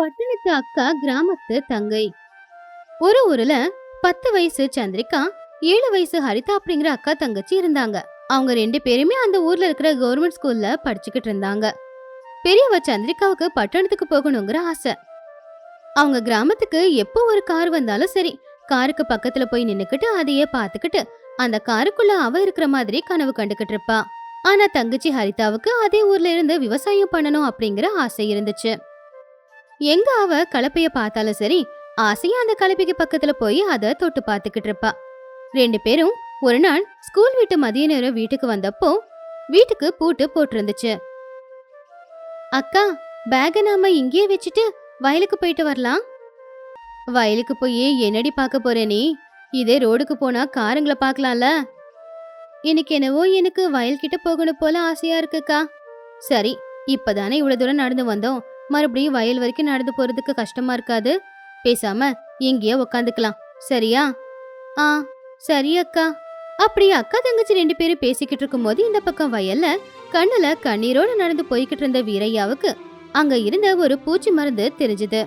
பட்டணத்து அக்கா கிராமத்து தங்கை. ஒரு ஊர்ல பத்து வயசு சந்திரிகா ஏழு வயசு ஹரிதா அப்படிங்கிற அக்கா தங்கச்சி இருந்தாங்க. அவங்க ரெண்டு பேருமே அந்த ஊர்ல இருக்கிற கவர்மெண்ட் ஸ்கூல்ல படிச்சுக்கிட்டு இருந்தாங்க. பெரியவ சந்திரிகாவுக்கு பட்டணத்துக்கு போகணுங்கிற ஆசை. அவங்க கிராமத்துக்கு எப்போ ஒரு கார் வந்தாலும் சரி காருக்கு பக்கத்துல போய் நின்னுக்கிட்டு அதையே பார்த்துக்கிட்டு அந்த காருக்குள்ள அவ இருக்கிற மாதிரி கனவு கண்டுகிட்டு இருப்பா. ஆனா தங்கச்சி ஹரிதாவுக்கு அதே ஊர்ல இருந்து விவசாயம் பண்ணணும் அப்படிங்கிற ஆசை இருந்துச்சு. எங்க அவ கலப்பைய பார்த்தாலும் சரி ஆசையா அந்த கலப்பைக்கு பக்கத்துல போய் அத தொட்டு பார்த்துக்கிட்டு இருப்பா. ரெண்டு பேரும் ஒரு நாள் ஸ்கூல் விட்டு மதிய நேரம் வீட்டுக்கு வந்தப்போ வீட்டுக்கு பூட்டு போட்டிருந்துச்சு. அக்கா பேக நாம இங்கேயே வச்சுட்டு வயலுக்கு போயிட்டு வரலாம். வயலுக்கு போய் என்னடி பார்க்க போற நீ? இதே ரோடுக்கு போனா காருங்களை பார்க்கலாம்ல? இன்னைக்கு என்னவோ எனக்கு வயல்கிட்ட போகணும் போல ஆசையா இருக்குக்கா. சரி இப்பதானே இவ்வளவு தூரம் நடந்து வந்தோம். மறுபடியும் வயல் வரைக்கும் நடந்து போறதுக்கு கஷ்டமா இருக்காது. பேசாம இங்கேயே உக்காந்துக்கலாம். சரியா? ஆ சரி அக்கா. அப்படியே? அக்கா தங்கச்சி ரெண்டு பேரும் பேசிக்கிட்டு இருக்கும்போது இந்த பக்கம் வயல்ல கண்ணுல கண்ணீரோட நடந்து போய்கிட்டு இருந்த வீரையாவுக்கு அங்க இருந்த ஒரு பூச்சி மருந்து தெரிஞ்சது.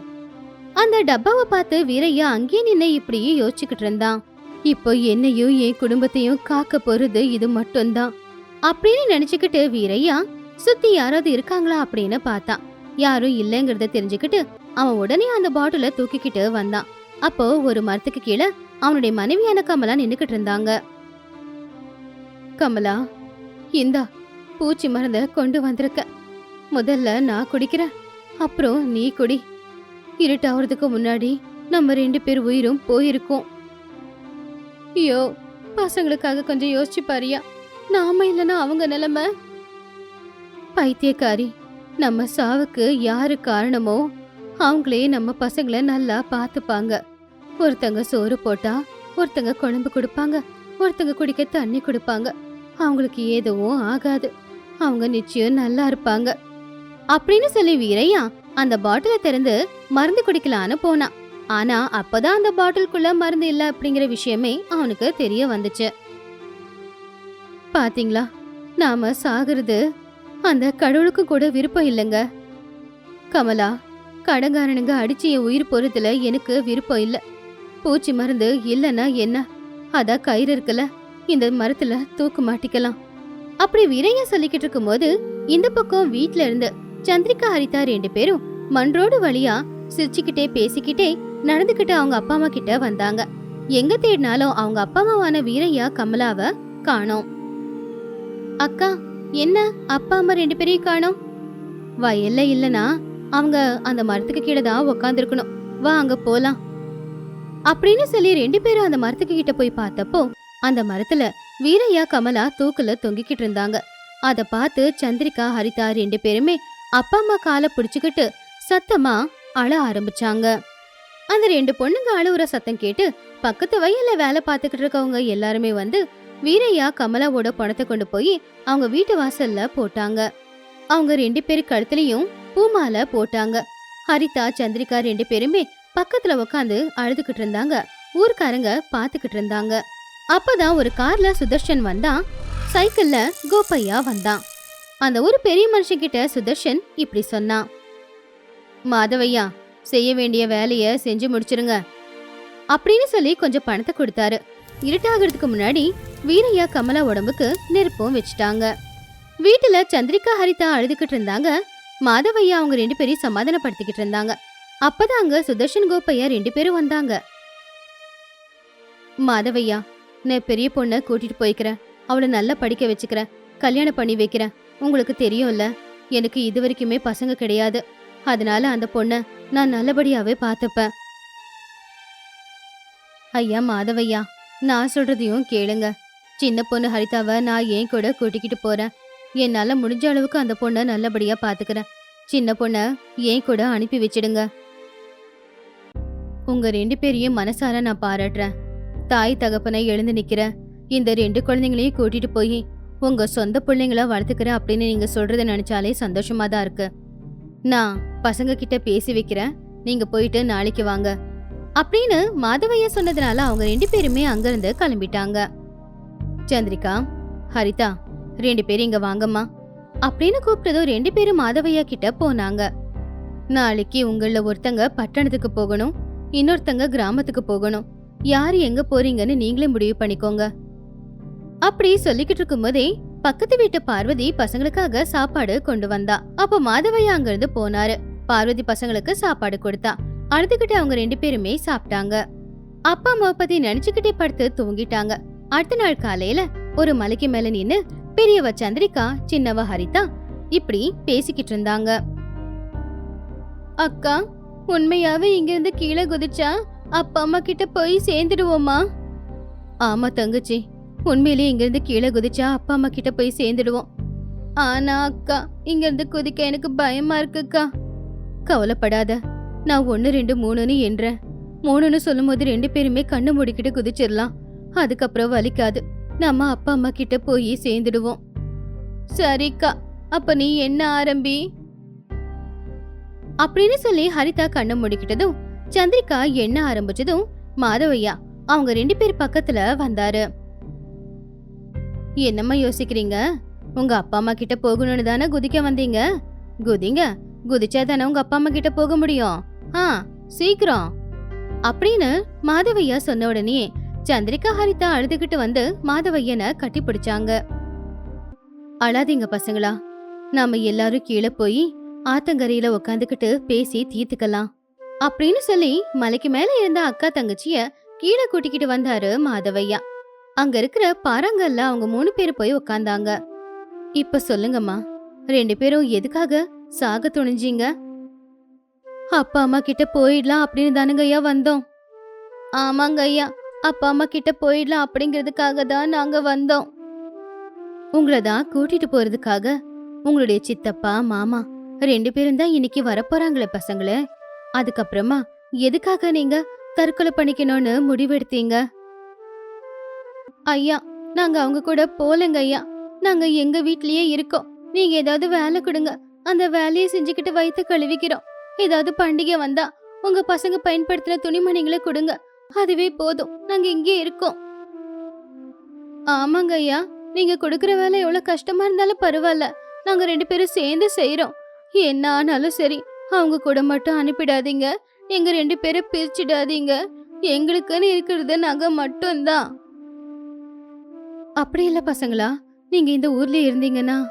அந்த டப்பாவை பார்த்து வீரையா அங்கேயே நின்னு இப்படியே யோசிச்சுக்கிட்டு இருந்தான். இப்போ என்னையும் என் குடும்பத்தையும் காக்க போறது இது மட்டும்தான். அப்படின்னு நினைச்சுக்கிட்டு வீரையா சுத்தி யாராவது இருக்காங்களா? அப்படின்னு பார்த்தான் யாரும் இல்லைங்கிறத தெரிஞ்சுக்கிட்டு அவன் உடனே அந்த பாட்டில தூக்கிக்கிட்டு வந்தான். அப்போ ஒரு மரத்துக்கு கீழே அவனுடைய மனைவியான கமலா நின்னுக்கிட்டு இருந்தாங்க. கமலா இந்தா பூச்சி மருந்த கொண்டு வந்திருக்க. முதல்ல நான் குடிக்கிறேன் அப்புறம் நீ குடி. இருட்டாவதுக்கு முன்னாடி நம்ம ரெண்டு பேர் உயிரும் போயிருக்கோம். ஐயோ பசங்களுக்காக கொஞ்சம் யோசிச்சு பாரியா? நாம இல்லைன்னா அவங்க நிலைமை? பைத்தியக்காரி நம்ம சாவுக்கு யாரு காரணமோ அவங்களே நம்ம பசங்களை நல்லா பார்த்துப்பாங்க. ஒருத்தங்க சோறு போட்டா ஒருத்தங்க குழம்பு கொடுப்பாங்க ஒருத்தங்க குடிக்க தண்ணி கொடுப்பாங்க. அவங்களுக்கு எதுவும் ஆகாது. அவங்க நிச்சயம் நல்லா இருப்பாங்க. அப்படின்னு சொல்லி வீரையா அந்த பாட்டில திறந்து மருந்து குடிக்கலான்னு போனான் ஆனா அப்பதான் அந்த பாட்டிலுக்குள்ள மருந்து இல்ல அப்படிங்கிற விஷயமே அவனுக்கு தெரிய வந்துச்சு. பாத்தீங்களா? நாம சாகிறது அந்த கடவுளுக்கு கூட விருப்பம் இல்லைங்க. கமலா கடங்காரனுங்க அடிச்சு என் உயிர் போறதுல எனக்கு விருப்பம் இல்லை. பூச்சி மருந்து இல்லைன்னா என்ன? அதான் கயிறு இருக்குல்ல இந்த மரத்துல தூக்கு மாட்டிக்கலாம். அப்படி வீரையா சொல்லிக்கிட்டு இருக்கும்போது இந்த பக்கம் வீட்ல இருந்து சந்திரிகா ஹரிதா ரெண்டு பேரும் மண் ரோடு வழியா சிரிச்சுக்கிட்டே பேசிக்கிட்டே நடந்துக்கிட்டு அவங்க அப்பா அம்மா கிட்ட வந்தாங்க. எங்க தேடினாலும் அவங்க அப்பா அம்மாவான வீரையா கமலாவ காணோம். அக்கா என்ன அப்பா அம்மா ரெண்டு பேரையும் காணோம்? வயல்ல இல்லனா அவங்க அந்த மரத்துக்கு கீழே தான் உக்காந்துருக்கணும். வா அங்க போலாம். அப்படின்னு சொல்லி ரெண்டு பேரும் அந்த மரத்துக்கு கிட்ட போய் பார்த்தப்போ அந்த மரத்துல வீரையா கமலா தூக்குல தொங்கிக்கிட்டு இருந்தாங்க. அத பார்த்து சந்திரிகா ஹரிதா ரெண்டு பேருமே அப்பா அம்மா காலை பிடிச்சுக்கிட்டு சத்தமா அழ ஆரம்பிச்சாங்க. அந்த ரெண்டு பொண்ணுங்க அழுவுற சத்தம் கேட்டு பக்கத்து வயல்ல வேலை பார்த்துக்கிட்டு இருக்கவங்க எல்லாருமே வந்து வீரையா கமலாவோட பணத்தை கொண்டு போய் அவங்க வீட்டு வாசல்ல போட்டாங்க. அவங்க ரெண்டு பேரு கழுத்துலயும் பூமால போட்டாங்க. ஹரிதா சந்திரிகா ரெண்டு பேருமே பக்கத்துல உட்காந்து அழுதுகிட்டு இருந்தாங்க. ஊர்க்காரங்க பாத்துக்கிட்டு இருந்தாங்க. அப்பதான் ஒரு கார்ல சுதர்ஷன் வந்தான் சைக்கிள்ல கோப்பையா வந்தான். அந்த ஒரு பெரிய மனுஷன் கிட்ட சுதர்ஷன் இப்படி சொன்னான் மாதவையா செய்ய வேண்டிய வேலைய செஞ்சு முடிச்சிருங்க அப்படின்னு சொல்லி கொஞ்சம் பணத்தை கொடுத்தாரு. இருட்டாகிறதுக்கு முன்னாடி வீரையா கமலா உடம்புக்கு நெருப்பும் வச்சுட்டாங்க. வீட்டுல சந்திரிகா ஹரிதா அழுதுகிட்டு இருந்தாங்க. மாதவையா அவங்க ரெண்டு பேரையும் சமாதானப்படுத்திக்கிட்டு இருந்தாங்க. அப்பதான் அங்க சுதர்ஷன் கோப்பையா ரெண்டு பேரும் வந்தாங்க. மாதவையா நான் பெரிய பொண்ணை கூட்டிட்டு போய்க்கிறேன். அவளை நல்லா படிக்க வச்சுக்கிறேன். கல்யாணம் பண்ணி வைக்கிறேன். உங்களுக்கு தெரியும்ல எனக்கு இது வரைக்குமே பசங்க கிடையாது. அதனால அந்த பொண்ணை நான் நல்லபடியாவே பார்த்துப்பேன். ஐயா மாதவையா நான் சொல்றதையும் கேளுங்க. சின்ன பொண்ணு ஹரிதாவை நான் ஏன் கூட கூட்டிக்கிட்டு போறேன்? என்னால முடிஞ்ச அளவுக்கு அந்த பொண்ணை நல்லபடியா பாத்துக்கிறேன். சின்ன பொண்ணை ஏன் கூட அனுப்பி வச்சிடுங்க. உங்க ரெண்டு பேரையும் மனசார நான் பாராட்டுறேன். தாய் தகப்பனை எழுந்து நிக்கிறேன் இந்த ரெண்டு குழந்தைங்களையும் கூட்டிட்டு போய் உங்க சொந்த பிள்ளைங்கள வளர்த்துக்கிறேன் அப்படின்னு நீங்க சொல்றதை நினைச்சாலே சந்தோஷமா தான் இருக்கு. நான் பசங்க கிட்ட பேசி வைக்கிறேன். நீங்க போயிட்டு நாளைக்கு வாங்க. அப்படின்னு மாதவையா சொன்னதுனால அவங்க ரெண்டு பேருமே அங்கிருந்து கிளம்பிட்டாங்க. சந்திரிகா ஹரிதா ரெண்டு பேரும் இங்க வாங்கம்மா அப்படின்னு கூப்பிட்டதும் ரெண்டு பேரும் மாதவையா கிட்ட போனாங்க. நாளைக்கு உங்கள ஒருத்தங்க பட்டணத்துக்கு போகணும் இன்னொருத்தங்க கிராமத்துக்கு போகணும். யார் எங்க போறீங்கன்னு நீங்களே முடிவு பண்ணிக்கோங்க. அப்படி சொல்லிக்கிட்டு இருக்கும்போதே பக்கத்து வீட்டு பார்வதி பசங்களுக்காக சாப்பாடு கொண்டு வந்தா. அப்ப மாதவையா அங்கிருந்து போனாரு. பார்வதி பசங்களுக்கு சாப்பாடு கொடுத்தா. அழுதுகிட்டு அவங்க ரெண்டு பேருமே சாப்பிட்டாங்க. அப்பா அம்மாவை பத்தி நினைச்சுக்கிட்டே படுத்து தூங்கிட்டாங்க. அடுத்த நாள் காலையில ஒரு மலைக்கு மேல நின்னு பெரியவ சந்திரிகா சின்னவ ஹரிதா இப்படி பேசிக்கிட்டு இருந்தாங்க. அக்கா உண்மையாவே இங்க இருந்து கீழே குதிச்சா அப்பா அம்மா கிட்ட போய் சேர்ந்துடுவோமா? ஆமா தங்கச்சி உண்மையிலேயே இங்க இருந்து கீழே குதிச்சா அப்பா அம்மா கிட்ட போய் சேர்ந்துடுவோம். ஆனா அக்கா இங்க இருந்து குதிக்க எனக்கு பயமா இருக்குக்கா. கவலைப்படாத நான் ஒன்று ரெண்டு மூணுன்னு என்றேன். மூணுன்னு சொல்லும் போது ரெண்டு பேருமே கண்ணு மூடிக்கிட்டு குதிச்சிடலாம் அதுக்கப்புறம் வலிக்காது. நம்ம அப்பா அம்மா கிட்ட போய் சேர்ந்துடுவோம். சரிக்கா அப்ப நீ என்ன ஆரம்பி? அப்படின்னு சொல்லி ஹரிதா கண்ணு மூடிக்கிட்டதும் சந்திரிகா என்ன ஆரம்பிச்சதும் மாதவையா அவங்க ரெண்டு பேர் பக்கத்துல வந்தாரு. என்னம்மா யோசிக்கிறீங்க? உங்க அப்பா அம்மா கிட்ட போகணும்னு தானே குதிக்க வந்தீங்க? குதிங்க குதிச்சா தானே உங்க அப்பா அம்மா கிட்ட போக முடியும். ஆ சீக்கிரம். அப்படின்னு மாதவையா சொன்ன உடனே சந்திரிகா ஹரிதா அழுதுகிட்டு வந்து மாதவையனை கட்டி பிடிச்சாங்க அழாதீங்க பசங்களா நாம எல்லாரும் கீழே போய் ஆத்தங்கரையில உக்காந்துக்கிட்டு பேசி தீர்த்துக்கலாம் அப்படின்னு சொல்லி மலைக்கு மேல இருந்த அக்கா தங்கச்சிய கீழே கூட்டிக்கிட்டு வந்தாரு மாதவையா. அங்க இருக்கிற பாறாங்கல்ல அவங்க மூணு பேர் போய் உக்காந்தாங்க. இப்ப சொல்லுங்கம்மா ரெண்டு பேரும் எதுக்காக சாக துணிஞ்சீங்க? அப்பா அம்மா கிட்ட போயிடலாம் அப்படின்னு தானுங்கய்யா வந்தோம். ஆமாங்க ஐயா அப்பா அம்மா கிட்ட போயிடலாம் அப்படிங்கிறதுக்காக தான் நாங்க வந்தோம். உங்களை தான் கூட்டிட்டு போறதுக்காக உங்களுடைய சித்தப்பா மாமா ரெண்டு பேரும் தான் இன்னைக்கு வரப்போறாங்களே பசங்களே. அதுக்கப்புறமா எதுக்காக நீங்க தற்கொலை பண்ணிக்கணும்னு முடிவெடுத்தீங்க? ஐயா நாங்க அவங்க கூட போலங்க ஐயா. நாங்க எங்க வீட்லயே இருக்கோம். நீங்க ஏதாவது வேலை கொடுங்க. அந்த வேலையை செஞ்சுக்கிட்டு வயிற்று கழுவிக்கிறோம். ஏதாவது பண்டிகை வந்தா உங்க பசங்க பயன்படுத்தின துணிமணிகளை கொடுங்க. அதுவே போதும். நாங்க இங்கே இருக்கோம். ஆமாங்க ஐயா. நீங்க கொடுக்கற வேலை எவ்வளவு கஷ்டமா இருந்தாலும் பரவாயில்ல. நாங்க ரெண்டு பேரும் சேர்ந்து செய்யறோம் என்ன ஆனாலும் சரி அவங்க கூட மட்டும் அனுப்பிடாதீங்க. எங்க ரெண்டு பேரை பிரிச்சிடாதீங்க. எங்களுக்குன்னு இருக்கிறது நாங்க மட்டும்தான். அப்படி இல்ல பசங்களா. நீங்க இந்த ஊர்ல இருந்தீங்கன்னா?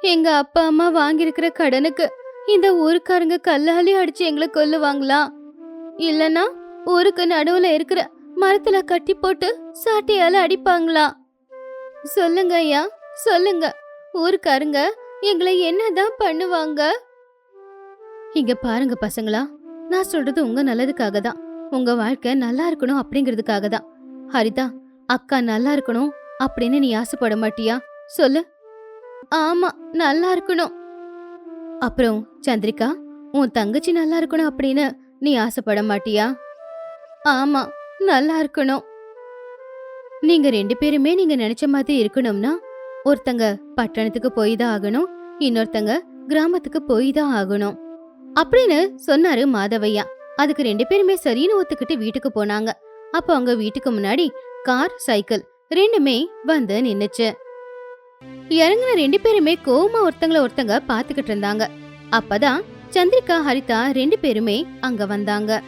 எங்க அப்பா அம்மா வாங்கியிருக்கிற கடனுக்கு இந்த ஊருக்காரங்க கல்லாலே அடிச்சு எங்களை கொல்லுவாங்களா? இல்லனா ஊருக்கு நடுவுல இருக்கிற மரத்துல கட்டி போட்டு சாட்டையால அடிப்பாங்களா? சொல்லுங்க ஐயா சொல்லுங்க. ஊருக்காரங்க எங்களை என்னதான் பண்ணுவாங்க? இங்க பாருங்க பசங்களா நான் சொல்றது உங்க நல்லதுக்காக தான். உங்க வாழ்க்கை நல்லா இருக்கணும் அப்படிங்கிறதுக்காக தான். ஹரிதா அக்கா நல்லா இருக்கணும் அப்படின்னு நீ ஆசைப்பட மாட்டியா? சொல்லு. ஆமா நல்லா இருக்கணும். அப்புறம் சந்திரிகா உன் தங்கச்சி நல்லா இருக்கணும் அப்படின்னு நீ ஆசைப்பட மாட்டியா? ஆமா நல்லா இருக்கணும். நீங்க ரெண்டு பேருமே நீங்க நினைச்ச மாதிரி இருக்கணும்னா ஒருத்தங்க பட்டணத்துக்கு போய் தான் ஆகணும் இன்னொருத்தங்க கிராமத்துக்கு போய் தான் ஆகணும். அப்படின்னு சொன்னாரு மாதவையா. அதுக்கு ரெண்டு பேருமே சரின்னு ஒத்துக்கிட்டு வீட்டுக்கு போனாங்க. அப்போ அவங்க வீட்டுக்கு முன்னாடி கார் சைக்கிள் ரெண்டுமே வந்து நின்னுச்சு. இறங்குன ரெண்டு பேருமே கோவமா ஒருத்தங்கள ஒருத்தங்க பாத்துக்கிட்டு இருந்தாங்க. அப்பதான் சந்திரிகா ஹரிதா ரெண்டு பேருமே அங்க வந்தாங்க.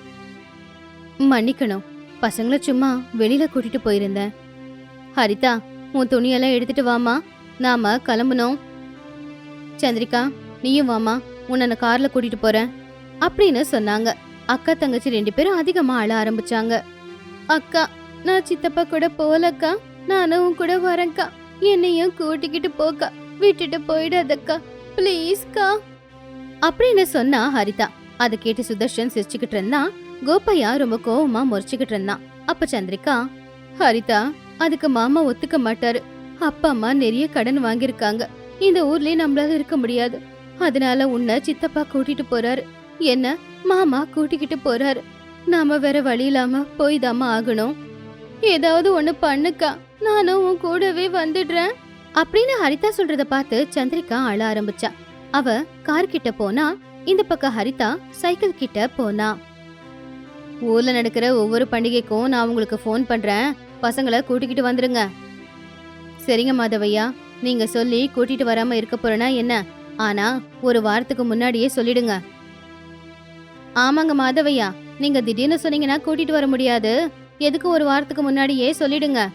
மன்னிக்கணும். பசங்களை சும்மா வெளியில கூட்டிட்டு போயிருந்தேன். ஹரிதா உன் துணியெல்லாம் எடுத்துட்டு வாமா நாம கிளம்பணும் சந்திரிகா நீயும் வாமா உன்னை நான் கார்ல கூட்டிட்டு போறேன். அப்படின்னு சொன்னாங்க. அக்கா தங்கச்சி ரெண்டு பேரும் அதிகமா அழ ஆரம்பிச்சாங்க. அக்கா நான் சித்தப்பா கூட போலக்கா நானும் கூட வரேன்க்கா. என்னையும் கூட்டிக்கிட்டு போக்கா. விட்டுட்டு போயிடாதக்கா. ப்ளீஸ்க்கா. அப்படின்னு சொன்னா ஹரிதா. அதை கேட்டு சுதர்ஷன் சிரிச்சுக்கிட்டு இருந்தான். கோபையா ரொம்ப கோவமா முறைச்சுக்கிட்டு இருந்தான். அப்ப சந்திரிகா ஹரிதா அதுக்கு மாமா ஒத்துக்க மாட்டாரு. அப்பா அம்மா நிறைய கடன் வாங்கியிருக்காங்க. இந்த ஊர்லயே நம்மளால இருக்க முடியாது. அதனால உன்னை சித்தப்பா கூட்டிட்டு போறாரு. என்ன மாமா கூட்டிக்கிட்டு போறாரு. நாம வேற வழி இல்லாம போய் ஆகணும். ஏதாவது ஒண்ணு பண்ணுக்கா. நானும் உன் கூடவே வந்துடுறேன். அப்படின்னு ஹரிதா சொல்றத பார்த்து சந்திரிகா அழ ஆரம்பிச்சா. அவ கார் கிட்ட போனா இந்த பக்கம் ஹரிதா சைக்கிள் கிட்ட போனா. ஊர்ல நடக்கிற ஒவ்வொரு பண்டிகைக்கும் நான் உங்களுக்கு ஃபோன் பண்றேன். பசங்களை கூட்டிக்கிட்டு வந்துருங்க. சரிங்க மாதவையா நீங்க சொல்லி கூட்டிட்டு வராம இருக்க போறேன்னா என்ன? ஆனா ஒரு வாரத்துக்கு முன்னாடியே சொல்லிடுங்க. ஆமாங்க மாதவையா நீங்க திடீர்னு சொன்னீங்கன்னா கூட்டிட்டு வர முடியாது. எதுக்கு ஒரு வாரத்துக்கு முன்னாடியே சொல்லிடுங்க.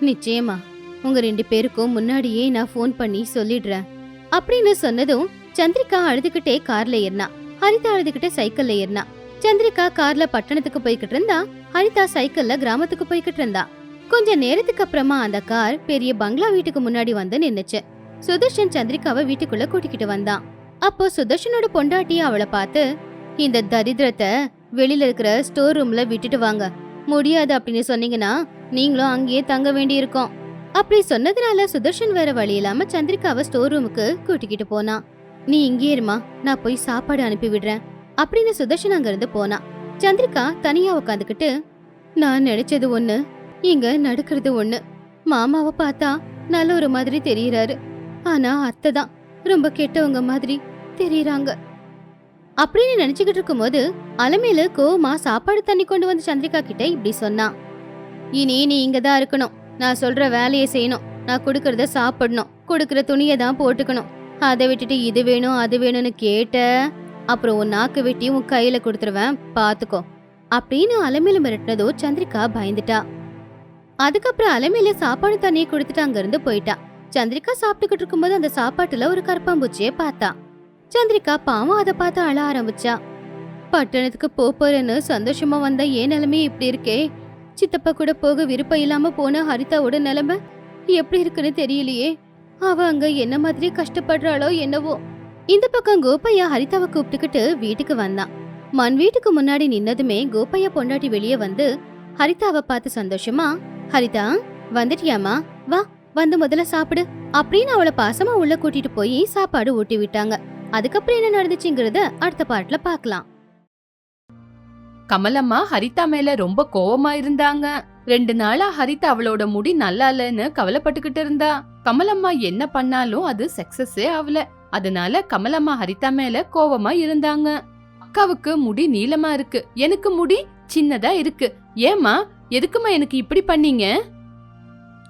நிச்சயமா. உங்க ரெண்டு பேருக்கும் முன்னாடியே நான் ஃபோன் பண்ணி சொல்லிடுறேன். அப்படின்னு சொன்னதும் சந்திரிகா அழுதுகிட்டே கார்ல ஏறினா ஹரிதா அழுதுகிட்டே சைக்கிள்ல ஏறினா சந்திரிகா கார்ல பட்டணத்துக்கு போய்கிட்டு இருந்தா ஹரிதா சைக்கிள்ல கிராமத்துக்கு போய்கிட்டு இருந்தா. கொஞ்ச நேரத்துக்கு அப்புறமா அந்த கார் பெரிய பங்களா வீட்டுக்கு முன்னாடி வந்து நின்னுச்சு. சுதர்ஷன் சந்திரிகாவை வீட்டுக்குள்ள கூட்டிக்கிட்டு வந்தான். அப்போ சுதர்ஷனோட பொண்டாட்டி அவளை பார்த்து இந்த தரித்திரத்தை வெளியில இருக்கிற ஸ்டோர் ரூம்ல விட்டுட்டு வாங்க. முடியாது அப்படின்னு சொன்னீங்கன்னா நீங்களும் அங்கேயே தங்க வேண்டியிருக்கோம். அப்படி சொன்னதுனால சுதர்ஷன் வேற வழி இல்லாம சந்திரிகாவை ஸ்டோர் ரூமுக்கு கூட்டிக்கிட்டு போனான். நீ இங்கே இருமா நான் போய் சாப்பாடு அனுப்பி விடுறேன் அப்படின்னு சுதர்ஷன் அங்கிருந்து போனான். சந்திரிகா தனியா உட்காந்துக்கிட்டு நான் நினைச்சது ஒண்ணு இங்க நடக்கிறது ஒண்ணு. மாமாவை பார்த்தா நல்ல ஒரு மாதிரி தெரியறாரு. ஆனா அத்தை தான் ரொம்ப கெட்டவங்க மாதிரி தெரியறாங்க. அப்படின்னு நினைச்சுக்கிட்டு இருக்கும்போது அலமேலு கோவமா சாப்பாடு தண்ணி கொண்டு வந்து சந்திரிகா கிட்ட இப்படி சொன்னான். இனி நீ இங்க தான் இருக்கணும். நான் சொல்ற வேலையை செய்யணும். நான் கொடுக்கறத சாப்பிடணும். கொடுக்கற துணியை தான் போட்டுக்கணும். அதை விட்டுட்டு இது வேணும் அது வேணும்னு கேட்ட அப்புறம் உன் நாக்கு வெட்டி உன் கையில கொடுத்துருவேன் பாத்துக்கோ. அப்படின்னு அலமையில மிரட்டினதோ சந்திரிகா பயந்துட்டா. அதுக்கப்புறம் அலமையில சாப்பாடு தண்ணியை கொடுத்துட்டு அங்கிருந்து போயிட்டா. சந்திரிகா சாப்பிட்டுக்கிட்டு இருக்கும்போது அந்த சாப்பாட்டுல ஒரு கரப்பாம்பூச்சியை பார்த்தா. சந்திரிகா பாவம் அதை பார்த்து அழ ஆரம்பிச்சா. பட்டணத்துக்கு போறேன்னு சந்தோஷமா வந்தா ஏன் நிலைமை இப்படி இருக்கே? சித்தப்பா கூட போக விருப்பம் இல்லாம போன ஹரிதாவோட நிலைமை எப்படி இருக்குன்னு தெரியலையே. அவ அங்க என்ன மாதிரி கஷ்டப்படுறாளோ என்னவோ. இந்த பக்கம் கோபையா ஹரிதாவை கூப்பிட்டுக்கிட்டு வீட்டுக்கு வந்தான் மண் வீட்டுக்கு முன்னாடி நின்னதுமே கோபையா பொண்டாட்டி வெளியே வந்து ஹரிதாவை பார்த்து சந்தோஷமா ஹரிதா வந்துட்டியாமா வா வந்து முதல்ல சாப்பிடு. அப்படின்னு அவளை பாசமா உள்ள கூட்டிட்டு போய் சாப்பாடு ஊட்டி விட்டாங்க. அதுக்கப்புறம் என்ன நடந்துச்சுங்கிறத அடுத்த பாட்டுல பாக்கலாம் கமலம்மா ஹரிதா மேல ரொம்ப கோவமா இருந்தாங்க. ரெண்டு நாளா ஹரிதா அவளோட முடி நல்லா இல்லைன்னு கவலைப்பட்டுக்கிட்டு இருந்தா. கமலம்மா என்ன பண்ணாலும் அது சக்சஸே ஆகல அதனால கமலம்மா ஹரிதா மேல கோவமா இருந்தாங்க. அக்காவுக்கு முடி நீளமா இருக்கு. எனக்கு முடி சின்னதா இருக்கு. ஏமா எதுக்குமா எனக்கு இப்படி பண்ணீங்க?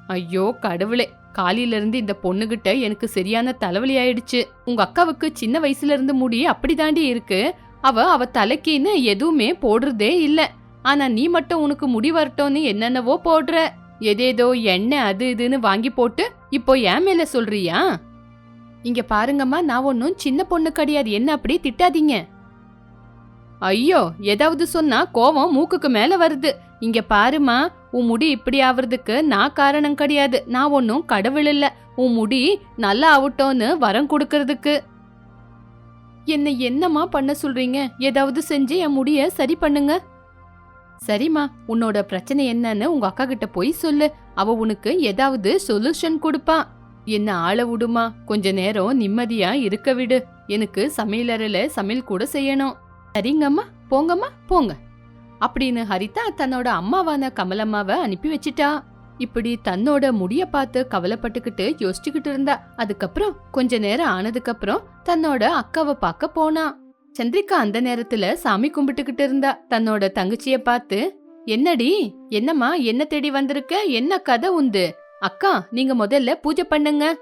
ஐயோ கடவுளே. காலையில இருந்து இந்த பொண்ணுகிட்ட எனக்கு சரியான தலைவலி ஆயிடுச்சு. உங்க அக்காவுக்கு சின்ன வயசுல இருந்து முடி அப்படிதாண்டி இருக்கு. அவ அவ தலைக்கின்னு எதுவுமே போடுறதே இல்ல. ஆனா நீ மட்டும் உனக்கு முடி வரட்டும்னு என்னென்னவோ போடுற. எதேதோ எண்ணெய் அது இதுன்னு வாங்கி போட்டு இப்போ என் மேல சொல்றியா? இங்க பாருங்கம்மா நான் ஒன்னும் சின்ன பொண்ணு கிடையாது. என்ன அப்படி திட்டாதீங்க. ஐயோ ஏதாவது சொன்னா கோவம் மூக்குக்கு மேல வருது. இங்க பாருமா உன் முடி இப்படி ஆவறதுக்கு நான் காரணம் கிடையாது. நான் ஒன்னும் கடவுள் இல்ல. உன் முடி நல்லா ஆகட்டும்னு வரம் கொடுக்கறதுக்கு. என்னை என்னம்மா பண்ண சொல்றீங்க? ஏதாவது செஞ்சு என் முடிய சரி பண்ணுங்க. சரிம்மா உன்னோட பிரச்சனை என்னன்னு உங்க அக்கா கிட்ட போய் சொல்லு. அவ உனக்கு ஏதாவது சொல்யூஷன் கொடுப்பா. என்ன ஆள விடுமா? கொஞ்ச நேரம் நிம்மதியா இருக்க விடு. எனக்கு சமையலறையில சமையல் கூட செய்யணும். சரிங்கம்மா போங்கம்மா போங்க. அப்படின்னு ஹரிதா தன்னோட அம்மாவான கமலம்மாவை அனுப்பி வச்சிட்டா. இப்படி தன்னோட முடிய பார்த்து கவலைப்பட்டுக்கிட்டு யோசிச்சுக்கிட்டு இருந்தா. அதுக்கப்புறம் கொஞ்ச நேரம் ஆனதுக்கு அப்புறம் தன்னோட அக்காவை பார்க்க போனா. சந்திரிகா அந்த நேரத்துல சாமி கும்பிட்டுக்கிட்டு இருந்தா. தன்னோட தங்கச்சிய பார்த்து என்னடி? என்னம்மா? என்ன தேடி வந்திருக்க? என்ன கதை உண்டு? அக்கா நீங்க முதல்ல பூஜை பண்ணுங்க.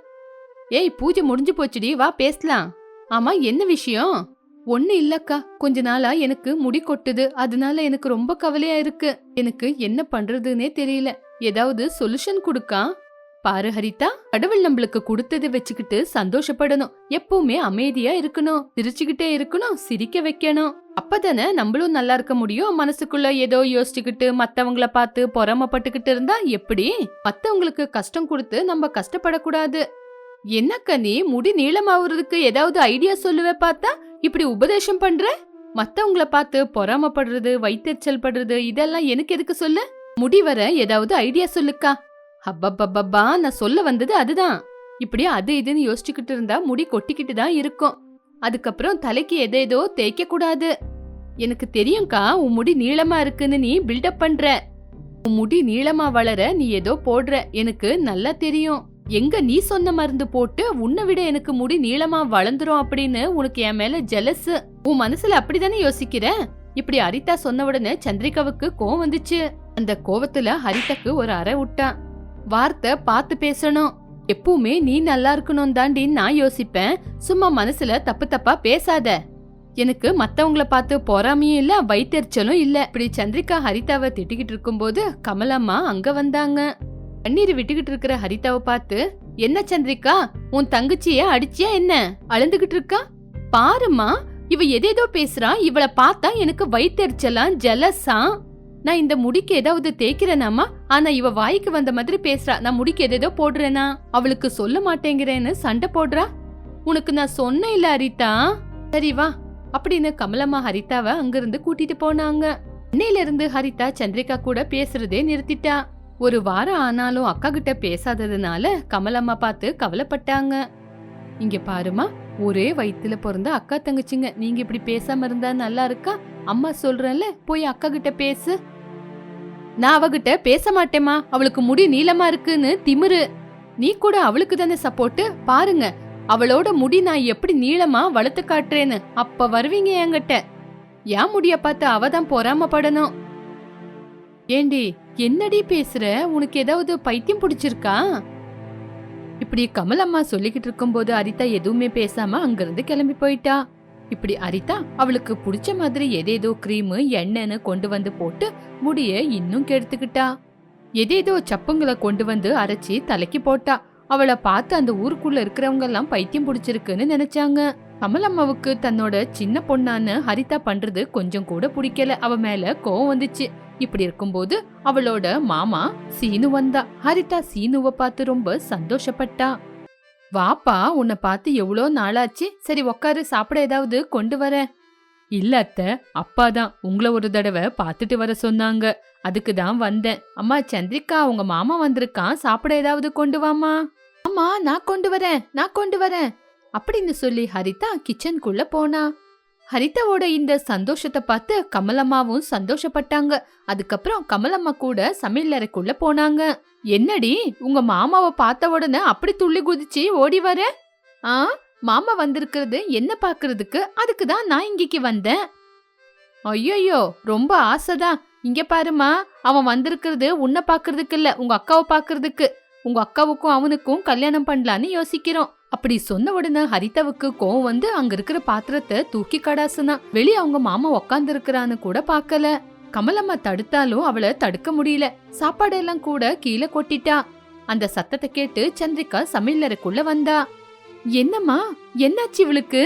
ஏய் பூஜை முடிஞ்சு போச்சுடி. வா பேசலாம். ஆமா என்ன விஷயம்? ஒண்ணு இல்லக்கா. கொஞ்ச நாளா எனக்கு முடி கொட்டுது. அதனால எனக்கு ரொம்ப கவலையா இருக்கு. எனக்கு என்ன பண்றதுன்னே தெரியல. ஏதாவது சொல்யூஷன் கொடுக்கா? பாரு ஹரிதா கடவுள் நம்மளுக்கு கொடுத்ததை வச்சுக்கிட்டு சந்தோஷப்படணும். எப்பவுமே அமைதியா இருக்கணும். சிரிச்சுக்கிட்டே இருக்கணும். சிரிக்க வைக்கணும். அப்பதானே நம்மளும் நல்லா இருக்க முடியும். மனசுக்குள்ள ஏதோ யோசிச்சுக்கிட்டு மத்தவங்கள பார்த்து பொறாமப்பட்டுக்கிட்டு இருந்தா எப்படி? மத்தவங்களுக்கு கஷ்டம் கொடுத்து நம்ம கஷ்டப்படக்கூடாது. என்னக்கா நீ? முடி நீளமாவுறதுக்கு ஏதாவது ஐடியா சொல்லுவே பார்த்தா? இப்படி உபதேசம் பண்ற? மத்தவங்கள பார்த்து பொறாமப்படுறது வைத்தறிச்சல் படுறது இதெல்லாம் எனக்கு எதுக்கு சொல்லு? முடி வர ஏதாவது ஐடியா சொல்லுக்கா. அப்பப்பப்பப்பா நான் சொல்ல வந்தது அதுதான். இப்படி அது இதுன்னு யோசிச்சுக்கிட்டு இருந்தா முடி கொட்டிக்கிட்டு தான் இருக்கும். அதுக்கப்புறம் தலைக்கு எதேதோ தேய்க்க கூடாது எனக்கு தெரியும்க்கா உன் முடி நீளமா இருக்குன்னு நீ பில்டப் பண்ற. உன் முடி நீளமா வளர நீ ஏதோ போடுற. எனக்கு நல்லா தெரியும். எங்க நீ சொன்ன மருந்து போட்டு உன்னை விட எனக்கு முடி நீளமா வளர்ந்துரும் அப்படின்னு உனக்கு என் மேல ஜெலஸ் உன் மனசுல அப்படிதானே யோசிக்கிற? இப்படி அரிதா சொன்ன உடனே சந்திரிகாவுக்கு கோவம் வந்துச்சு. அந்த கோவத்துல ஹரிதாக்கு ஒரு அறை விட்டான் வார்த்தை பார்த்து பேசணும். எப்பவுமே நீ நல்லா இருக்கணும் தாண்டி நான் யோசிப்பேன். சும்மா மனசுல தப்பு தப்பா பேசாத. எனக்கு மத்தவங்கள பார்த்து பொறாமையும் இல்ல வைத்தெரிச்சலும் இல்ல. இப்படி சந்திரிகா ஹரிதாவை திட்டிக்கிட்டு இருக்கும்போது கமலம்மா அங்க வந்தாங்க. கண்ணீர் விட்டுக்கிட்டு இருக்கிற ஹரிதாவை பார்த்து என்ன சந்திரிகா உன் தங்கச்சிய அடிச்சியா என்ன? அழுந்துகிட்டு இருக்கா? பாருமா இவ எதேதோ பேசுறா. இவள பார்த்தா எனக்கு வைத்தெரிச்சலாம் ஜலசா? நான் இந்த முடிக்கு ஏதாவது தேய்க்கிறேனாமா ஆனா இவ வாய்க்கு வந்த மாதிரி பேசுறா. நான் முடிக்கு எதேதோ போடுறேனா? அவளுக்கு சொல்ல மாட்டேங்கிறேன்னு சண்டை போடுறா? உனக்கு நான் சொன்னேன் இல்ல ஹரிதா. சரி வா. அப்படின்னு கமலம்மா ஹரிதாவை அங்கிருந்து கூட்டிட்டு போனாங்க. சென்னையில இருந்து ஹரிதா சந்திரிகா கூட பேசுறதே நிறுத்திட்டா. ஒரு வாரம் ஆனாலும் அக்கா கிட்ட பேசாததுனால கமலம்மா பார்த்து கவலைப்பட்டாங்க. இங்க பாருமா ஒரே வயிற்றுல பிறந்த அக்கா தங்கச்சிங்க. நீங்க இப்படி பேசாம இருந்தா நல்லா இருக்கா? அம்மா சொல்றேன்ல போய் அக்கா கிட்ட பேசு. நான் அவகிட்ட பேச மாட்டேமா அவளுக்கு முடி நீளமா இருக்குன்னு திமிரு. நீ கூட அவளுக்கு தானே சப்போர்ட்டு பாருங்க. அவளோட முடி நான் எப்படி நீளமா வளர்த்து காட்டுறேன்னு. அப்ப வருவீங்க என்கிட்ட. என் முடிய பார்த்து அவ தான் பொறாமப்படணும் ஏண்டி என்னடி பேசுற? உனக்கு ஏதாவது பைத்தியம் பிடிச்சிருக்கா? இப்படி கமலம்மா சொல்லிக்கிட்டு இருக்கும்போது அரிதா எதுவுமே பேசாம அங்கிருந்து கிளம்பி போயிட்டா. இப்படி அரிதா அவளுக்கு பிடிச்ச மாதிரி எதேதோ கிரீமு எண்ணெய்னு கொண்டு வந்து போட்டு முடிய இன்னும் கெடுத்துக்கிட்டா. எதேதோ சப்புங்களை கொண்டு வந்து அரைச்சி தலைக்கு போட்டா. அவளை பார்த்து அந்த ஊருக்குள்ள இருக்கிறவங்க எல்லாம் பைத்தியம் பிடிச்சிருக்குன்னு நினைச்சாங்க. கமலம்மாவுக்கு தன்னோட சின்ன பொண்ணான்னு ஹரிதா பண்றது கொஞ்சம் கூட பிடிக்கல. அவ மேல கோவம் வந்துச்சு. இப்படி இருக்கும்போது அவளோட மாமா சீனு வந்தா. ஹரிதா சீனுவை பார்த்து ரொம்ப சந்தோஷப்பட்டா. வாப்பா உன்னை பார்த்து எவ்வளோ நாளாச்சு? சரி உக்காரு சாப்பிட ஏதாவது கொண்டு வரேன் இல்ல அத்த. அப்பா தான். உங்களை ஒரு தடவை பார்த்துட்டு வர சொன்னாங்க. அதுக்கு தான் வந்தேன். அம்மா சந்திரிகா உங்க மாமா வந்திருக்கான். சாப்பிட ஏதாவது கொண்டு வாமா அம்மா நான் கொண்டு வரேன். நான் கொண்டு வரேன். அப்படின்னு சொல்லி ஹரிதா கிச்சனுக்குள்ள போனா. ஹரிதாவோட இந்த சந்தோஷத்தை பார்த்து கமலம்மாவும் சந்தோஷப்பட்டாங்க. அதுக்கப்புறம் கமலம்மா கூட சமையலறைக்குள்ள போனாங்க. என்னடி உங்க மாமாவை பார்த்த உடனே அப்படி துள்ளி குதிச்சு ஓடி வர? ஆ மாமா வந்திருக்கிறது என்ன பாக்குறதுக்கு அதுக்கு தான் நான் இங்கேக்கு வந்தேன். ஐயோ ரொம்ப ஆசைதான். இங்க பாருமா அவன் வந்திருக்கிறது உன்னை பாக்குறதுக்கு இல்ல உங்க அக்காவை பாக்குறதுக்கு உங்க அக்காவுக்கும் அவனுக்கும் கல்யாணம் பண்ணலான்னு யோசிக்கிறோம். அப்படி சொன்ன உடனே ஹரிதாவுக்கு கோவம் வந்து அங்க இருக்கிற பாத்திரத்தை தூக்கி கடாசுனா. வெளியே அவங்க மாமா உக்காந்து இருக்கிறான்னு கூட பார்க்கல கமலம்மா தடுத்தாலும் அவளை தடுக்க முடியல. சாப்பாடெல்லாம் கூட கீழே கொட்டிட்டா. அந்த சத்தத்தை கேட்டு சந்திரிகா சமையலறைக்குள்ள வந்தா. என்னம்மா என்னாச்சு இவளுக்கு?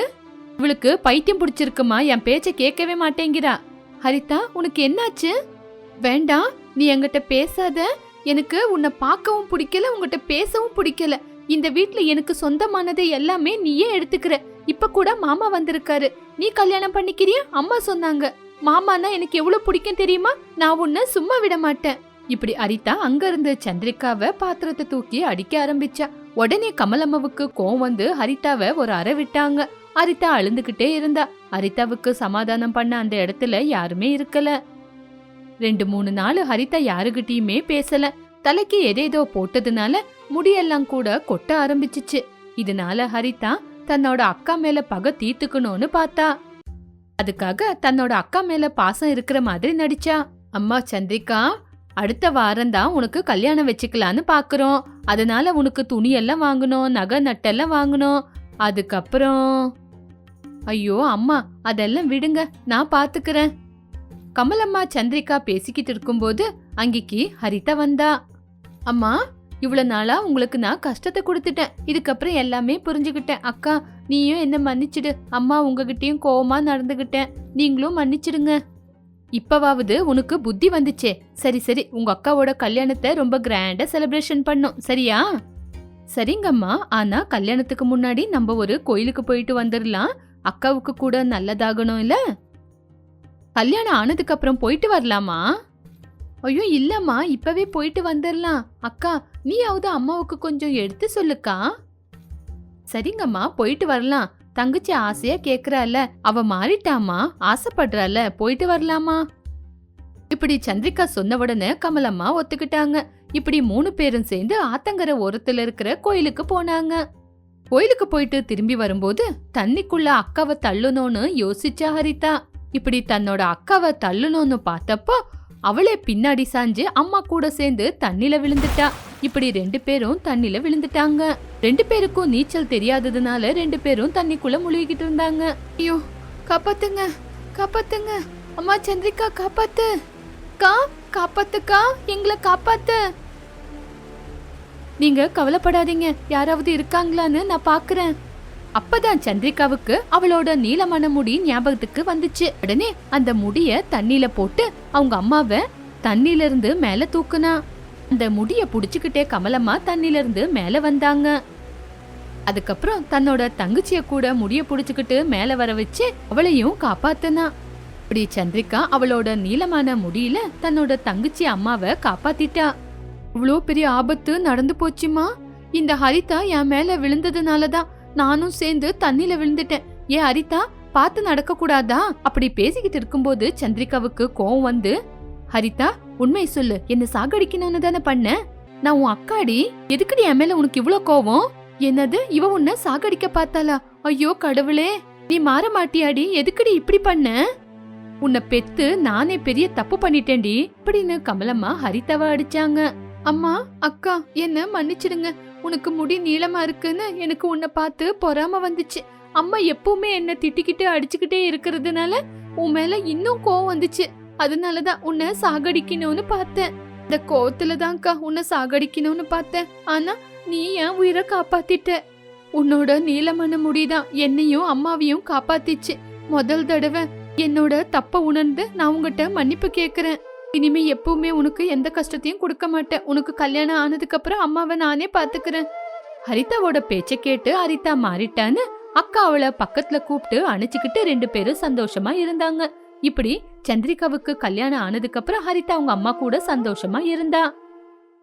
இவளுக்கு பைத்தியம் பிடிச்சிருக்குமா? என் பேச்ச கேட்கவே மாட்டேங்கிறா. ஹரிதா உனக்கு என்னாச்சு? வேண்டாம் நீ என்கிட்ட பேசாத. எனக்கு உன்னை பார்க்கவும் பிடிக்கல உங்ககிட்ட பேசவும் பிடிக்கல. இந்த வீட்ல எனக்கு சொந்தமானதை எல்லாமே நீயே எடுத்துக்கிற. இப்ப கூட மாமா வந்திருக்காரு. நீ கல்யாணம் பண்ணிக்கிறியா? அம்மா சொன்னாங்க. மாமானா எனக்கு எவ்வளவு பிடிக்கும் தெரியுமா? நான் உன்னை சும்மா விட மாட்டேன். இப்படி அரிதா அங்க இருந்து சந்திரிகாவை பாத்திரத்தை தூக்கி அடிக்க ஆரம்பிச்சா. உடனே கமலம்மாவுக்கு கோவம் வந்து ஹரிதாவை ஒரு அறை விட்டாங்க. ஹரிதா அழுந்துகிட்டே இருந்தா. ஹரிதாவுக்கு சமாதானம் பண்ண அந்த இடத்துல யாருமே இருக்கல. ரெண்டு மூணு நாள் ஹரிதா யாருகிட்டயுமே பேசல. தலைக்கு எதேதோ போட்டதுனால முடியெல்லாம் கூட கொட்ட ஆரம்பிச்சிச்சு. இதனால ஹரிதா தன்னோட அக்கா மேல பகை தீர்த்துக்கணும்னு பார்த்தா. அதுக்காக தன்னோட அக்கா மேல பாசம் இருக்கிற மாதிரி நடிச்சா. அம்மா சந்திரிகா அடுத்த வாரம் தான் உனக்கு கல்யாணம் வச்சுக்கலான்னு பாக்குறோம். அதனால உனக்கு துணி எல்லாம் வாங்கணும் நகை நட்டெல்லாம் வாங்கணும். அதுக்கப்புறம் ஐயோ அம்மா அதெல்லாம் விடுங்க நான் பாத்துக்கிறேன். கமலம்மா சந்திரிகா பேசிக்கிட்டு இருக்கும்போது அங்கிக்கு ஹரிதா வந்தா. அம்மா இவ்வளவு நாளா உங்களுக்கு நான் கஷ்டத்தை கொடுத்துட்டேன். இதுக்கப்புறம் எல்லாமே புரிஞ்சுக்கிட்டேன். அக்கா நீயும் என்ன மன்னிச்சிடு. அம்மா உங்ககிட்டயும் கோவமா நடந்துகிட்டேன். நீங்களும் மன்னிச்சிடுங்க. இப்பவாவது உனக்கு புத்தி வந்துச்சே. சரி சரி. உங்க அக்காவோட கல்யாணத்தை ரொம்ப கிராண்டா செலிப்ரேஷன் பண்ணோம். சரியா? சரிங்கம்மா. ஆனா கல்யாணத்துக்கு முன்னாடி நம்ம ஒரு கோயிலுக்கு போயிட்டு வந்துடலாம் அக்காவுக்கு கூட நல்லதாகணும் இல்லை? கல்யாணம் ஆனதுக்கு அப்புறம் போயிட்டு வரலாமா? ஐயோ இல்லம்மா இப்பவே போயிட்டு வந்துடலாம் அக்கா நீயாவது அம்மாவுக்கு கொஞ்சம் எடுத்து சொல்லுக்கா. சரிங்கம்மா போயிட்டு வரலாம். தங்கச்சி ஆசையா கேக்குறால அவ மாறிட்டாமா ஆசைப்படுறால போயிட்டு வரலாமா? இப்படி சந்திரிகா சொன்ன உடனே கமலம்மா ஒத்துக்கிட்டாங்க. இப்படி மூணு பேரும் சேர்ந்து ஆத்தங்கர ஓரத்துல இருக்கிற கோயிலுக்கு போனாங்க. கோயிலுக்கு போயிட்டு திரும்பி வரும்போது தண்ணிக்குள்ள அக்காவை தள்ளணும்னு யோசிச்சா ஹரிதா. இப்படி தன்னோட அக்காவை தள்ளணும்னு பார்த்தப்போ அவளே பின்னாடி சாஞ்சு அம்மா கூட சேர்ந்து தண்ணில விழுந்துட்டா. இப்படி ரெண்டு பேரும் தண்ணில விழுந்துட்டாங்க. ரெண்டு பேருக்கும் நீச்சல் தெரியாததுனால ரெண்டு பேரும் தண்ணிக்குள்ள முழுகிட்டு இருந்தாங்க. ஐயோ காப்பாத்துங்க காப்பாத்துங்க. அம்மா சந்திரிகா காப்பாத்து. கா காப்பாத்துக்கா எங்களை காப்பாத்து. நீங்க கவலைப்படாதீங்க. யாராவது இருக்காங்களான்னு நான் பாக்குறேன். அப்பதான் சந்திரிகாவுக்கு அவளோட நீளமான முடி ஞாபகத்துக்கு வந்துச்சு. உடனே அந்த முடிய தண்ணில போட்டு அவங்க அம்மாவை தண்ணில இருந்து மேல தூக்குனா. அந்த முடிய புடிச்சுக்கிட்டே கமலம்மா தண்ணில இருந்து மேல வந்தாங்க. அதுக்கப்புறம் தன்னோட தங்கச்சிய கூட முடிய புடிச்சுக்கிட்டு மேல வர வச்சு அவளையும் காப்பாத்துனா. இப்படி சந்திரிகா அவளோட நீளமான முடியில தன்னோட தங்கச்சி அம்மாவை காப்பாத்திட்டா. இவ்வளோ பெரிய ஆபத்து நடந்து போச்சுமா? இந்த ஹரிதா என் மேல விழுந்ததுனாலதான் நானும் சேர்ந்து தண்ணில விழுந்துட்டேன். ஏன் ஹரிதா பார்த்து நடக்க கூடாதா அப்படி பேசிக்கிட்டு இருக்கும்போது சந்திரிகாவுக்கு கோவம் வந்து ஹரிதா உண்மை சொல்லு. என்ன சாகடிக்கணும்னு தானே பண்ண? நான் உன் அக்காடி. எதுக்குடி என் மேல உனக்கு இவ்ளோ கோவம்? என்னது? இவ உன்ன சாகடிக்க பார்த்தாளா? ஐயோ கடவுளே. நீ மாற மாட்டியாடி. எதுக்குடி இப்படி பண்ண? உன்னை பெத்து நானே பெரிய தப்பு பண்ணிட்டேன்டி. இப்படின்னு கமலம்மா ஹரிதாவை அடிச்சாங்க. அம்மா அக்கா என்ன மன்னிச்சிடுங்க. உனக்கு முடி நீளமா இருக்குன்னு எனக்கு உன்னை பார்த்து பொறாம வந்துச்சு. அம்மா எப்பவுமே என்ன திட்டிக்கிட்டு அடிச்சுக்கிட்டே இருக்கிறதுனால உன் மேல இன்னும் கோவம் வந்துச்சு. அதனாலதான் உன்னை சாகடிக்கணும்னு பார்த்தேன். இந்த கோவத்துல தான்க்கா உன்னை சாகடிக்கணும்னு பார்த்தேன். ஆனா நீ என் உயிரை காப்பாத்திட்ட. உன்னோட நீளமான முடிதான் என்னையும் அம்மாவையும் காப்பாத்திச்சு. முதல் தடவை என்னோட தப்ப உணர்ந்து நான் உங்ககிட்ட மன்னிப்பு கேக்குறேன். இனிமே எப்பவுமே உனக்கு எந்த கஷ்டத்தையும் கொடுக்க மாட்டேன். உனக்கு கல்யாணம் ஆனதுக்கு அப்புறம் அம்மாவை நானே பாத்துக்கிறேன் ஹரிதாவோட பேச்ச கேட்டு ஹரிதா மாறிட்டான்னு அக்கா அவளை பக்கத்துல கூப்பிட்டு அணைச்சுக்கிட்டு ரெண்டு பேரும் சந்தோஷமா இருந்தாங்க. இப்படி சந்திரிகாவுக்கு கல்யாணம் ஆனதுக்கு அப்புறம் ஹரிதா அவங்க அம்மா கூட சந்தோஷமா இருந்தா.